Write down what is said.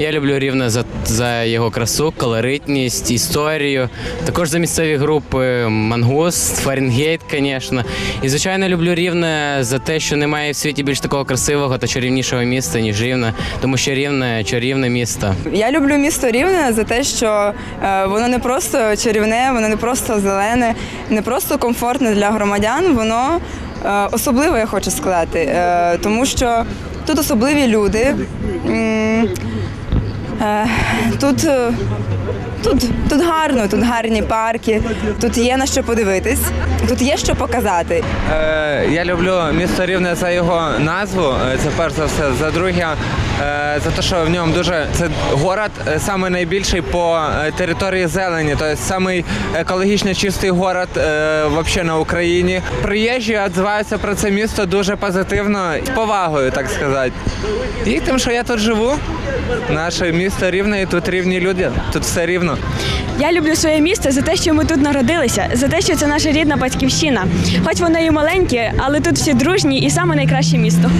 Я люблю рівне за, за його красу, колоритність, історію. Також за місцеві групи Мангуст, Фаренгейт, звісно. І звичайно люблю рівне за те, що немає в світі більш такого красивого та чарівнішого міста, ніж рівне, тому що рівне чарівне місто. Я люблю місто Рівне за те, що е, воно не просто чарівне, воно не просто зелене, не просто комфортне для громадян, воно е, особливе, я хочу сказати, е, тому що тут особливі люди. Е, Тут, е, тут, тут гарно, тут гарні парки, тут є на що подивитись, тут є що показати. Е, я люблю місто Рівне за його назву. Це перш за все. За друге, за те, що в ньому дуже це город саме найбільший по території зелені, тобто самий екологічно чистий город вообще на Україні. Приїжджі відзиваються про це місто дуже позитивно, з повагою, так сказати. І тим, що я тут живу, наше місто рівне, і тут рівні люди, тут все рівно. Я люблю своє місто за те, що ми тут народилися, за те, що це наша рідна батьківщина. Хоч воно і маленьке, але тут всі дружні і саме найкраще місто.